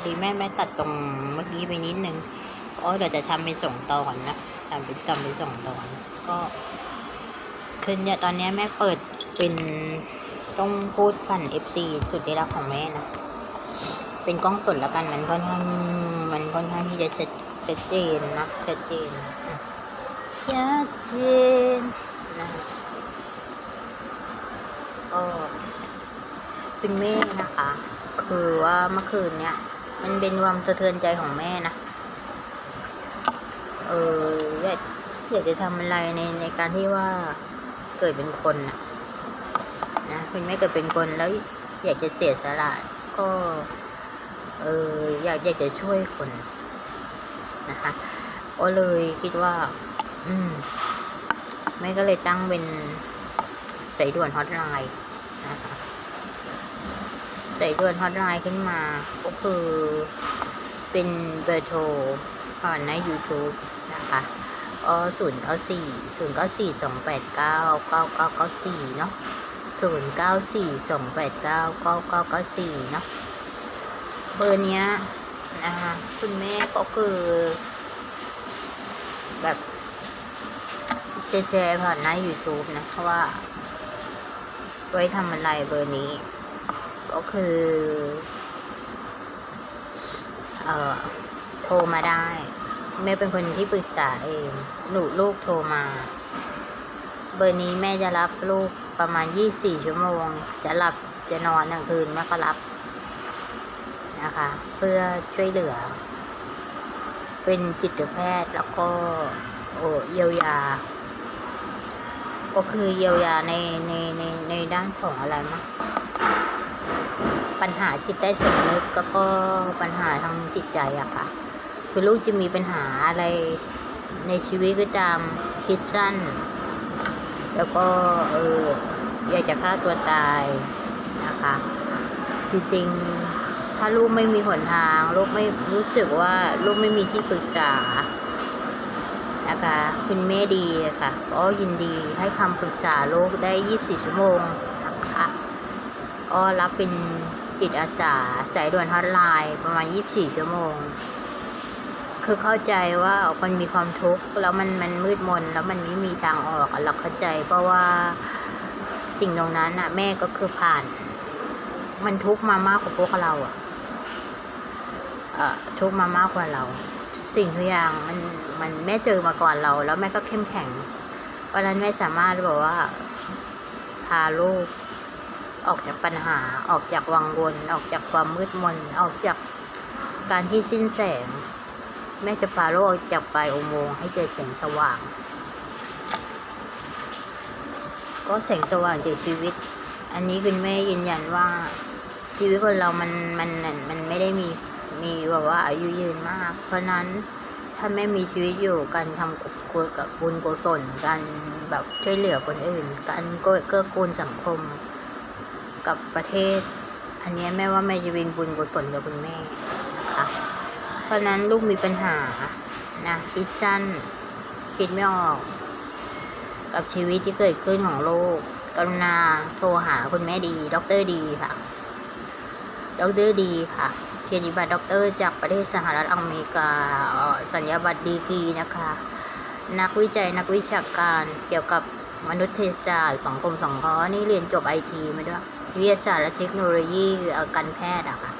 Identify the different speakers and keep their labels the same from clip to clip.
Speaker 1: อดีแม่แม่ตัดตรงเมื่อกี้ไปนิดนึงอ๋อเดี๋ยวจะทำเป็นส่งตอนนะทำเป็นทำเป็นส่งตอนก็คือเนี่ยตอนนี้แม่เปิดเป็นต้องพูดผ่าน FC สุดที่รักของแม่นะเป็นกล้องสดแล้วกันมันค่อนข้างมันค่อนข้างที่จะชัดชัดเจนนะชัดเจนชัดเจนนะก็เป็นแม่นะคะ คือว่าเมื่อคืนเนี่ย มันเป็นความสะเทือนใจของแม่นะ เอออยากอยากจะทำอะไรในในการที่ว่าเกิดเป็นคนนะนะคุณแม่เกิดเป็นคนแล้ว อยากจะเสียสละก็ เอออยากอยากจะช่วยคนนะคะก็เลยคิดว่า อืมแม่ก็เลยตั้งเป็นสายด่วนฮอตไลน์นะคะ ใสายด่วนฮอตไลน์ขึ้นมา ก็คือเป็นเบอร์โทรผ่านใน YouTube นะคะก็ศูนย์เก้าสี่ศูนย์เก้าสี่สองแปดเก้าเก้าเก้าเก้าสี่เนาะศูนย์เก้าสี่สองแปดเก้าเก้าเก้าเก้าสี่เนาะเบอร์เนี้ยนะคะคุณแม่ก็คือ แบบจะแชร์ผ่านหน้า YouTube นะเพราะว่า ไว้ทำอะไรเบอร์นี้ ก็คือ เอ่อ โทรมาได้ แม่เป็นคนที่ปรึกษาเอง หนูลูกโทรมา เบอร์นี้แม่จะรับลูกประมาณ24ชั่วโมง จะหลับจะนอนกลางคืนแม่ก็รับนะคะ เพื่อช่วยเหลือ เป็นจิตแพทย์แล้วก็โอเยียวยา ก็คือเยียวยาในในในในด้านของอะไรมั้ง ปัญหาจิตใต้สำนึกแล้วก็ปัญหาทางจิตใจอะค่ะ คือลูกจะมีปัญหาอะไรในชีวิตก็ตามคิดสั้น แล้วก็เอออยากจะฆ่าตัวตายนะคะ จริงๆ ถ้าลูกไม่มีหนทาง ลูกไม่รู้สึกว่าลูกไม่มีที่ปรึกษานะคะคุณแม่ดีะค่ะก็ยินดีให้คำปรึกษาลูกได้ 24 ชั่วโมงนะคะก็รับเป็น จิตอาสาสายด่วนฮอตไลน์ประมาณ 24 ชั่วโมง คือเข้าใจว่าคนมีความทุกข์แล้วมันมันมืดมน แล้วมันไม่มีทางออกเราเข้าใจ เพราะว่าสิ่งตรงนั้นอะแม่ก็คือผ่าน มันทุกข์มามากกว่าพวกเราอะทุกข์มามากกว่าเรา สิ่งทุกอย่างมันมันแม่เจอมาก่อนเรา แล้วแม่ก็เข้มแข็งเพราะนั้นแม่สามารถบอกว่าพาลูก ออกจากปัญหาออกจากวังวน ออกจากความมืดมน ออกจากการที่สิ้นแสง แม่จะพาลูกออกจากปลายอุโมงค์ให้เจอแสงสว่าง ก็แสงสว่างจากชีวิต อันนี้คุณแม่ยืนยันว่าชีวิตคนเรามันมันมันไม่ได้มีมีแบบว่าอายุยืนมาก เพราะนั้นถ้าแม่มีชีวิตอยู่การทำกุศลกับบุญกุศลการแบบช่วยเหลือคนอื่น การเกื้อกูลสังคม กับประเทศ อันนี้แม่ว่าแม่จะเป็นบุญกุศลกับคุณแม่นะคะเพราะนั้นลูกมีปัญหานะคิดสั้น คิดไม่ออก กับชีวิตที่เกิดขึ้นของโลกกรุณาโทรหาคุณแม่ดีด็อกเตอร์ดีค่ะด็อกเตอร์ดีค่ะเกียรติบัตรด็อกเตอร์จากประเทศสหรัฐอเมริกาสัญญาบัตรดีกีนะคะ นักวิจัยนักวิชาการเกี่ยวกับมนุษยศาสตร์สังคมสงเคราะห์นี่เรียนจบไอทีมาด้วย วิทยาศาสตร์และเทคโนโลยีการแพทย์อะค่ะ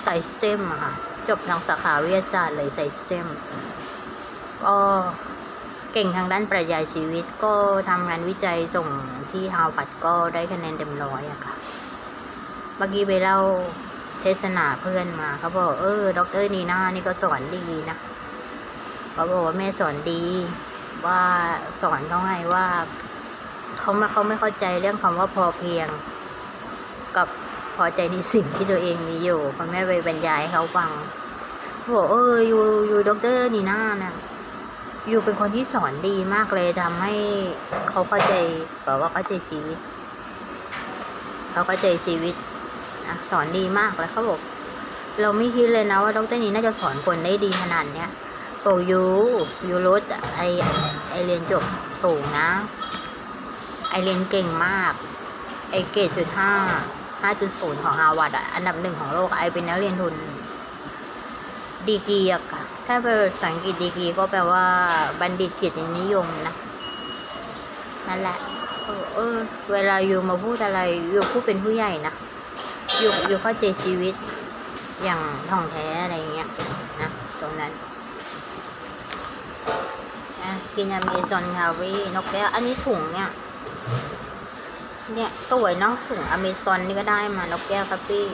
Speaker 1: ไซสเต็มอะค่ะ จบทางสาขาวิทยาศาสตร์เลยไซสเต็มก็เก่งทางด้านปรัชญาชีวิตก็ทำงานวิจัยส่งที่ฮาวาดก็ได้คะแนนเต็มร้อยอะค่ะเมื่อกี้ไปเล่าเทศนาเพื่อนมาเขาบอกเออด็อกเตอร์นีน่านี่ก็สอนดีนะเขาบอกว่าแม่สอนดี ว่าสอนเขาไงว่า เขาไม่เขาไม่เข้าใจเรื่องคำว่าพอเพียง กับพอใจในสิ่งที่ตัวเองมีอยู่พ่อแม่ไปบรรยายให้เขาฟังเขาบอกเอออยู่อยู่ด็อกเตอร์นีน่านะอยู่เป็นคนที่สอนดีมากเลยทำให้เขาเข้าใจแบบว่าเข้าใจชีวิต เขาเข้าใจชีวิตนะสอนดีมากแล้วเขาบอก เราไม่คิดเลยนะว่าด็อกเตอร์นี้น่าจะสอนคนได้ดีขนาดเนี้ยบอกยูยูรุตไอไอเรียนจบสูงนะ เรียนเก่งมาก ไอเกรดจุดห้า5.0ของฮาวาดอะอันดับหนึ่งของโลกอะไอเป็นนักเรียนทุนดีกีอะค่ะ ถ้าเป็นภาษาอังกฤษดีกีก็แปลว่าบัณฑิตเกียรตินิยมนะ นั่นแหละ เออเออ เวลาอยู่มาพูดอะไรอยู่พูดเป็นผู้ใหญ่นะ อยู่อยู่เข้าใจชีวิตอย่างท่องแท้อะไรเงี้ยนะตรงนั้นนะกินอเมซอนคาเว่นกแก้วอันนี้ถุงเนี่ย เนี่ย สวยเนาะถุงอเมซอนนี่ก็ได้มานกแก้วครับพี่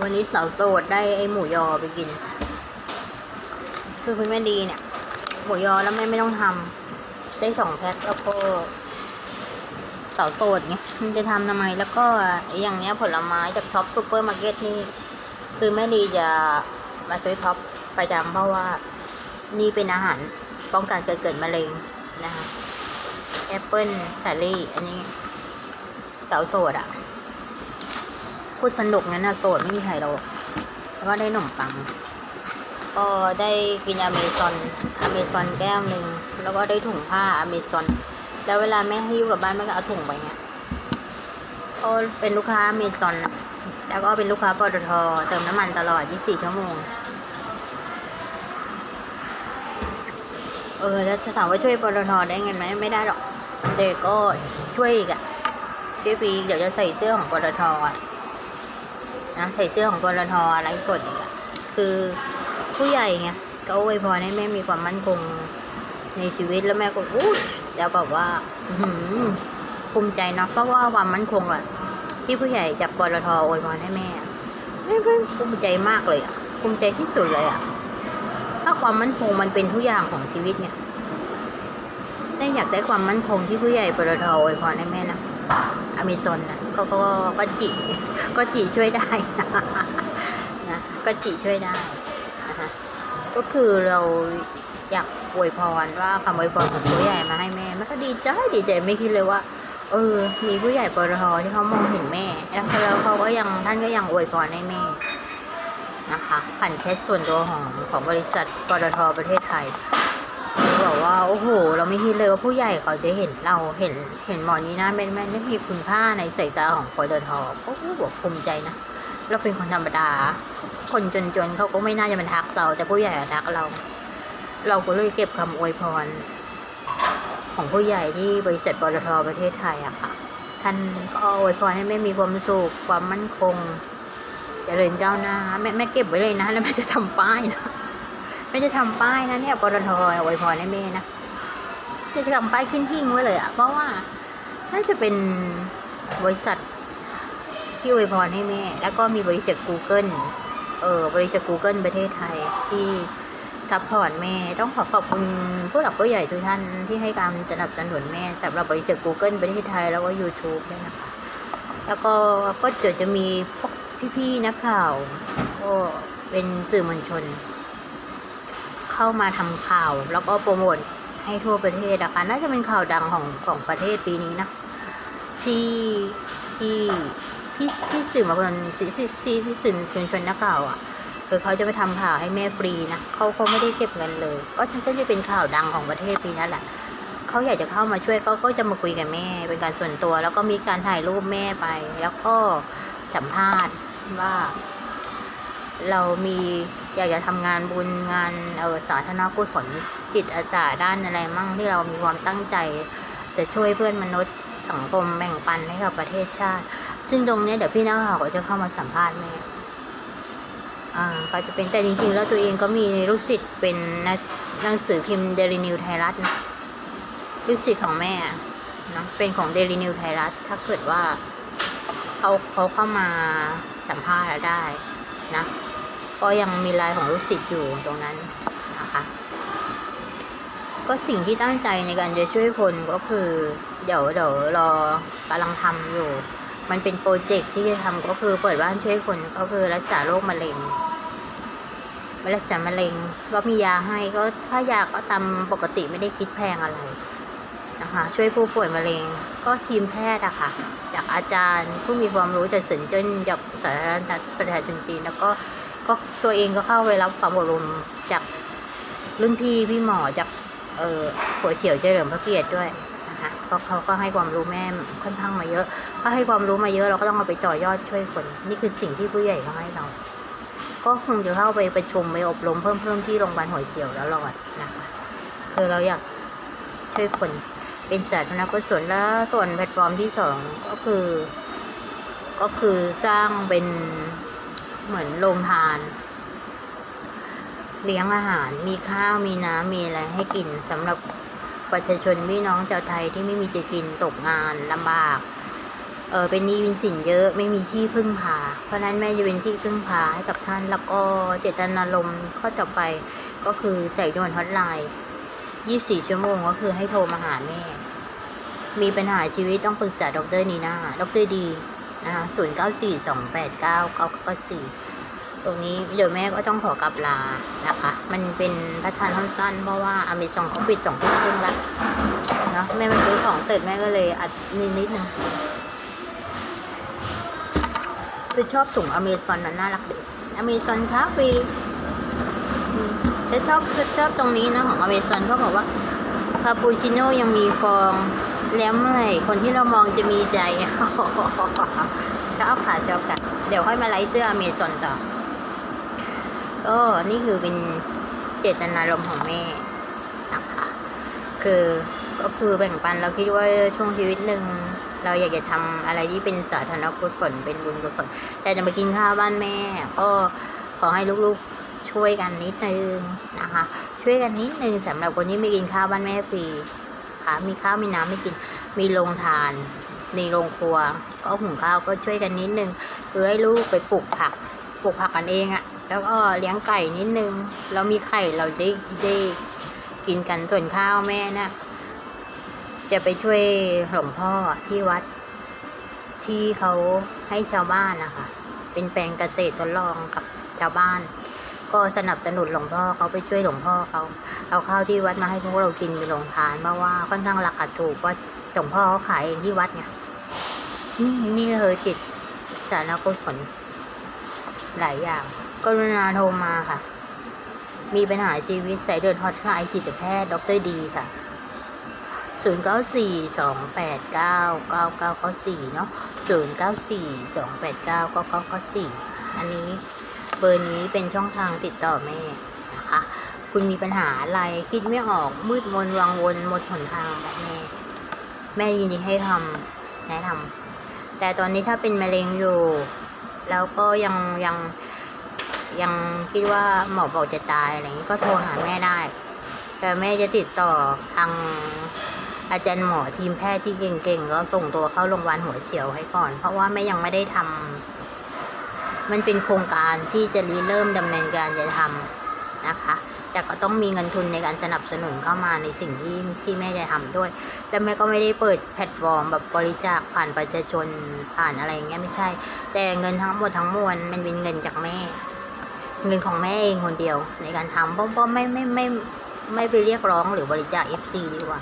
Speaker 1: วันนี้สาวโสดได้ไอหมูยอไปกิน คือคุณแม่ดีเนี่ย หมูยอแล้วแม่ไม่ต้องทำได้สองแพ็คแล้วก็สาวโสดไงมันจะทำทำไมแล้วก็อย่างเนี้ยผลไม้จากท็อปซูเปอร์มาร์เก็ตนี่คือแม่ดีจะมาซื้อท็อปประจำเพราะว่านี่เป็นอาหาร ป้องกันเกิดเกิดมะเร็งนะคะแอปเปิลสาลี่ อันนี้ สาวโสดอะพูดสนุกนั้นนะโสดไม่มีใครหรอกแล้วก็ได้ขนมปัง ก็ได้กินอเมซอนอเมซอนแก้วหนึ่งแล้วก็ได้ถุงผ้าอเมซอนแล้วเวลาแม่ให้อยู่กับบ้านแม่ก็เอาถุงไปเงี้ยก็เป็นลูกค้าอเมซอนแล้วก็เป็นลูกค้าปตทเติมน้ำมันตลอด 24 ชั่วโมง เออแล้วจะถามว่าช่วยปตทได้เงินไหมไม่ได้หรอกเด็กก็ช่วยอีกอะช่วยฟีเดี๋ยวจะใส่เสื้อของปตทอะนะใส่เสื้อของปตทอะไรสดอีกอะคือผู้ใหญ่ไงก็อวยพรให้แม่มีความมั่นคงในชีวิตแล้วแม่ก็อู้จะแบบว่าหือภูมิใจเนาะเพราะว่าความมั่นคงอะที่ผู้ใหญ่จากปตทอวยพรให้แม่แม่ภูมิใจมากเลยอะภูมิใจที่สุดเลยอะ ถ้าความมั่นคงมันเป็นทุกอย่างของชีวิตเนี่ยแม่อยากได้ความมั่นคงที่ผู้ใหญ่ปตทอวยพรให้แม่นะอเมซอนนะก็ก็ก็จิก็จิช่วยได้นะก็จิช่วยได้นะคะก็คือเราอยากอวยพรว่าคำอวยพรของผู้ใหญ่มาให้แม่แม่ก็ดีใจดีใจไม่คิดเลยว่า เออ มีผู้ใหญ่ปตทที่เขามองเห็นแม่แล้วแล้วเขาก็ยังท่านก็ยังอวยพรให้แม่ นะคะผ่านแชทส่วนตัวของของบริษัทปตทประเทศไทยเขาบอกว่าโอ้โห เราไม่คิดเลยว่าผู้ใหญ่เขาจะเห็นเราเห็นเห็นหมอนี้นะเป็นแม่ได้มีคุณค่าในสายตาของปตทก็บอกภูมิใจนะเราเป็นคนธรรมดา คนจนๆเขาก็ไม่น่าจะมาทักเรา แต่ผู้ใหญ่ทักเรา เราก็เลยเก็บคำอวยพร ของผู้ใหญ่ที่บริษัทปตทประเทศไทยอะค่ะท่านก็อวยพรให้แม่มีความสุขความมั่นคง เจริญก้าวหน้าแม่แม่เก็บไว้เลยนะ แล้วแม่จะทำป้ายนะแม่จะทำป้ายนะเนี่ยปตทอวยพรให้แม่นะจะทำป้ายขึ้นหิ้งไว้เลยอะเพราะว่าน่าจะเป็นบริษัทที่อวยพรให้แม่ แล้วก็มีบริษัท Google เออบริษัท Google ประเทศไทยที่ซัพพอร์ตแม่ต้องขอขอบคุณผู้หลักผู้ใหญ่ทุกท่านที่ให้การสนับสนุนแม่สำหรับบริษัท Google ประเทศไทยแล้วก็ YouTube ด้วยนะคะแล้วก็ก็จะจะมีพวก พี่ๆนักข่าว ก็เป็นสื่อมวลชน เข้ามาทำข่าว แล้วก็โปรโมทให้ทั่วประเทศอะคะน่าจะเป็นข่าวดังของของประเทศปีนี้นะ ที่ที่ที่ที่สื่อมวลชนที่ที่ที่สื่อมวลชนนักข่าวอะคือเขาจะไปทำข่าวให้แม่ฟรีนะเขาเขาไม่ได้เก็บเงินเลย ก็ฉันก็จะเป็นข่าวดังของประเทศปีนั้นแหละเขาอยากจะเข้ามาช่วยก็ก็จะมาคุยกับแม่เป็นการส่วนตัว แล้วก็มีการถ่ายรูปแม่ไป แล้วก็สัมภาษณ์ ว่า เรามีอยากจะทำงานบุญงานเออสาธารณกุศลจิตอาสาด้านอะไรมั่งที่เรามีความตั้งใจ จะช่วยเพื่อนมนุษย์สังคมแบ่งปันให้กับประเทศชาติ ซึ่งตรงเนี้ยเดี๋ยวพี่นักข่าวก็จะเข้ามาสัมภาษณ์แม่อ่าก็จะเป็นแต่จริงๆ แล้วตัวเองก็มีลูกศิษย์เป็นนักหนังสือพิมพ์เดลินิวไทยรัฐนะลูกศิษย์ของแม่เนาะเป็นของเดลินิวไทยรัฐถ้าเกิดว่าเขาเขาเข้ามา สัมภาษณ์ได้นะก็ยังมีลน์ของลูกศิษย์อยู่ตรงนั้นนะคะก็สิ่งที่ตั้งใจในการจะช่วยคนก็คือ เดี๋ยวเดี๋ยวรอกำลังทำอยู่ มันเป็นโปรเจกต์ที่จะทำก็คือเปิดบ้านช่วยคนก็คือรักษาโรคมะเร็งรักษามะเร็งก็มียาให้ก็ค่ายาก็ตามปกติไม่ได้คิดแพงอะไร นะคะ ช่วยผู้ป่วยมะเร็ง ก็ทีมแพทย์อะค่ะ จากอาจารย์ผู้มีความรู้จากสินเจิ้นจากสาธารณรัฐประชาชนจีน แล้วก็ก็ตัวเองก็เข้าไปรับความอบรมจากรุ่นพี่พี่หมอจากเอ่อหัวเฉียวเฉลิมพระเกียรติด้วยนะคะเพราะเขาก็ให้ความรู้แม่ค่อนข้างมาเยอะก็ให้ความรู้มาเยอะเราก็ต้องเอาไปต่อยอดช่วยคน นี่คือสิ่งที่ผู้ใหญ่เขาให้เรา ก็คงจะเข้าไปประชุมไปอบรมเพิ่มเพิ่มที่โรงพยาบาลหัวเฉียวแล้วรอดนะคะคือเราอยากช่วยคน เป็นสาธารณกุศลแล้วส่วนแพลตฟอร์มที่สองก็คือ ก็คือสร้างเป็นเหมือนโรงทาน เลี้ยงอาหารมีข้าวมีน้ำมีอะไรให้กินสำหรับประชาชนพี่น้องชาวไทยที่ไม่มีจะกินตกงานลำบาก เออเป็นหนี้เป็นสินเยอะไม่มีที่พึ่งพา เพราะนั้นแม่จะเป็นที่พึ่งพาให้กับท่านแล้วก็เจตนารมณ์ข้อต่อไปก็คือใส่ด่วนฮอตไลน์ 24ชั่วโมงก็คือให้โทรมาหาแม่ มีปัญหาชีวิตต้องปรึกษาดรนีนาดรดีนะคะ0 9 4 2 8 9 9 9 4ตรงนี้เดี๋ยวแม่ก็ต้องขอกลับลานะคะ มันเป็นพัฒนสั้นเพราะว่าอเมซอนเขาปิดสองทุ่มครึ่งแล้วเนาะแม่มาซื้อของเสร็จแม่ก็เลยอัดนิดนิดนึงคือชอบถุงอเมซอนมันน่ารักดีอเมซอนคาเฟ่ จะชอบชอบตรงนี้นะของอเมซอนเขาบอกว่าคาปูชิโน่ยังมีฟองแล้วเมื่อไหร่คนที่เรามองจะมีใจชอบค่ะชอบกันเดี๋ยวค่อยมาไลฟ์เสื้ออเมซอนต่อ ก็นี่คือเป็นเจตนารมณ์ของแม่นะคะคือก็คือแบ่งปันเราคิดว่าช่วงชีวิตหนึ่งเราอยากจะทำอะไรที่เป็นสาธารณกุศลเป็นบุญกุศลแต่จะมากินข้าวบ้านแม่ ก็ขอให้ลูกๆ ช่วยกันนิดนึงนะคะ ช่วยกันนิดนึงสำหรับคนที่ไม่กินข้าวบ้านแม่ฟรีค่ะมีข้าวมีน้ำไม่กินมีโรงทานในโรงครัว ก็หุงข้าวก็ช่วยกันนิดนึงคือให้ลูกไปปลูกผักปลูกผักกันเองอะแล้วก็เลี้ยงไก่นิดนึงแล้วมีไข่เราได้ได้กินกันส่วนข้าวแม่นะ่ะจะไปช่วยหลวงพ่อที่วัด ที่เขาให้ชาวบ้านนะคะ เป็นแปลงเกษตรทดลองกับชาวบ้าน ก็สนับสนุนหลวงพ่อเขาไปช่วยหลวงพ่อเขาเอาข้าวที่วัดมาให้พวกเรากินไปลงทานเพราะว่าค่อนข้างราคาถูกว่าหลวงพ่อเขาขายเองที่วัดไงนี่นี่คือจิตสาธารกุศลหลายอย่าง กรุณาโทรมาค่ะ มีปัญหาชีวิตสายเดินฮอตไลน์จิตแพทย์ดรดีค่ะ0 9 4 2 8 9 9 9 9 4 เนาะ0 9 4 2 8 9 9 9 9 4 อันนี้ เบอร์นี้เป็นช่องทางติดต่อแม่นะคะ คุณมีปัญหาอะไรคิดไม่ออกมืดมนวังวนหมดหนทางบอกแม่ แม่ยินดีให้คำแนะนำแต่ตอนนี้ถ้าเป็นมะเร็งอยู่ แล้วก็ยังยังยังคิดว่าหมอบอกจะตายอะไรอย่างนี้ก็โทรหาแม่ได้ แต่แม่จะติดต่อทางอาจารย์หมอทีมแพทย์ที่เก่งๆ ก็ส่งตัวเข้าโรงพยาบาลหัวเฉียวให้ก่อน เพราะว่าแม่ยังไม่ได้ทำ มันเป็นโครงการที่จะริเริ่มดำเนินการจะทำนะคะ แต่ก็ต้องมีเงินทุนในการสนับสนุนเข้ามาในสิ่งที่ที่แม่จะทำด้วย แล้วแม่ก็ไม่ได้เปิดแพลตฟอร์มแบบบริจาคผ่านประชาชนผ่านอะไรอย่างเงี้ยไม่ใช่ แต่เงินทั้งหมดทั้งมวลมันเป็นเงินจากแม่ เงินของแม่เองคนเดียว ในการทำเพราะเพราะไม่ไม่ไม่ไม่ไปเรียกร้องหรือบริจาค FC ดีกว่า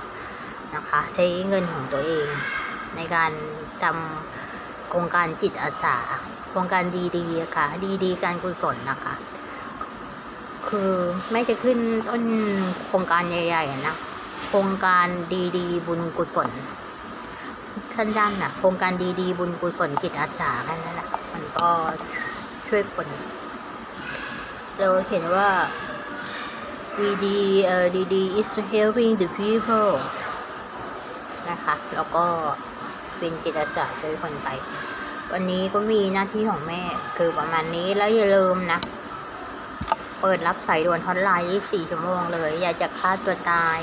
Speaker 1: นะคะ ใช้เงินของตัวเองในการทำโครงการจิตอาสา โครงการดีๆค่ะ ดีๆ การกุศลนะคะ คือแม่จะขึ้นต้นโครงการใหญ่ๆนะโครงการดีๆ บุญกุศลสั้นๆน่ะโครงการดีๆ บุญกุศลจิตอาสาแค่นั้นแหละมันก็ช่วยคนเราเขียนว่าดีๆเอ่อดีๆ is helping the people นะคะ แล้วก็เป็นจิตอาสาช่วยคนไป วันนี้ก็มีหน้าที่ของแม่คือประมาณนี้แล้วอย่าลืมนะ เปิดรับสายด่วนฮอตไลน์ 24 ชั่วโมงเลย อยากจะฆ่าตัวตาย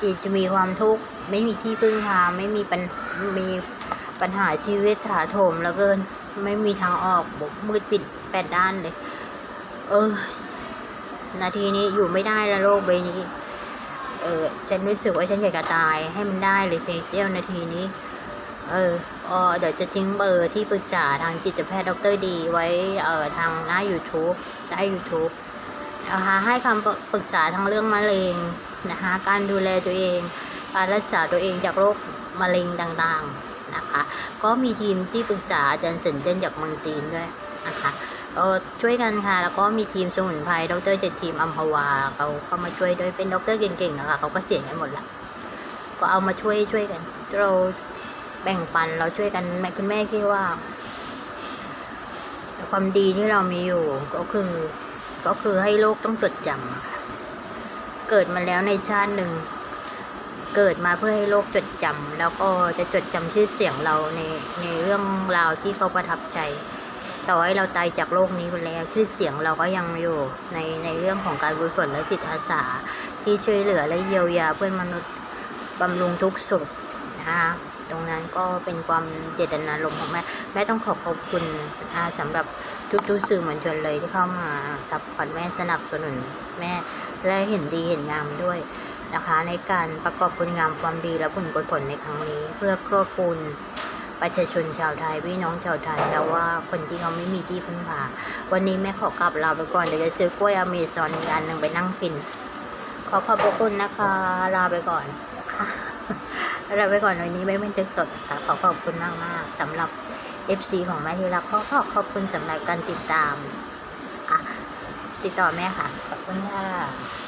Speaker 1: อยากจะมีความทุกข์ไม่มีที่พึ่งพาไม่มีปัญมีปัญหาชีวิตถาโถมแล้วเกิน ไม่มีทางออกบมืดปิดแปดด้านเลย เออ นาทีนี้อยู่ไม่ได้แล้วโลกใบนี้ เออฉันรู้สึกว่าฉันอยากจะตายให้มันได้เลยเพลงเซียวนาทีนี้ เออ เดี๋ยวจะทิ้งเบอร์ที่ปรึกษาทางจิตแพทย์ดรดี ไว้เอ่อทางหน้า YouTube ใต้ YouTube นะคะให้คำปรึกษาทั้งเรื่องมะเร็งนะคะการดูแลตัวเอง การรักษาตัวเองจากโรคมะเร็งต่างๆนะคะ ก็มีทีมที่ปรึกษาอาจารย์เซินเจนจากเมืองจีนด้วยนะคะก็ช่วยกันค่ะ แล้วก็มีทีมสมุนไพรดรเจ็ดทีมอัมพวาเขาเข้ามาช่วยด้วยเป็นดรเก่งๆนะคะเขาก็เสียณกันหมดแล้วก็เอามาช่วยช่วยกันเรา แบ่งปันเราช่วยกันแม่คุณแม่คิดว่า ความดีที่เรามีอยู่ก็คือ ก็คือให้โลกต้องจดจำค่ะเกิดมาแล้วในชาติหนึ่ง เกิดมาเพื่อให้โลกจดจำแล้วก็จะจดจำชื่อเสียงเราในในเรื่องราวที่เขาประทับใจต่อให้เราตายจากโลกนี้ไปแล้วชื่อเสียงเราก็ยังอยู่ในในเรื่องของการกุศลและจิตอาสาที่ช่วยเหลือและเยียวยาเพื่อนมนุษย์บำรุงทุกสุขนะคะ ตรงนั้นก็เป็นความเจตนารมณ์ของแม่แม่ต้องขอขอบคุณอาสำหรับทุกๆสื่อมวลชนเลยที่เข้ามาซัพพอร์ตแม่สนับสนุนแม่และเห็นดีเห็นงามด้วยนะคะในการประกอบคุณงามความดีและผลกุศลในครั้งนี้ เพื่อเกื้อกูลประชาชนชาวไทยพี่น้องชาวไทยแล้วว่าคนที่เขาไม่มีที่พึ่งพาวันนี้แม่ขอกลับลาไปก่อนเดี๋ยวจะซื้อกล้วยอเมซอนอีกอันหนึ่งไปนั่งกิน ขอขอบพระคุณนะคะลาไปก่อน เราไปก่อนวันนี้ไม่เป็นตึกสดค่ะขอขอบคุณมากมากสำหรับ FC ของแม่ที่รักขอขอขอบคุณสำหรับการติดตามค่ะติดต่อแม่ค่ะ ขอบคุณค่ะ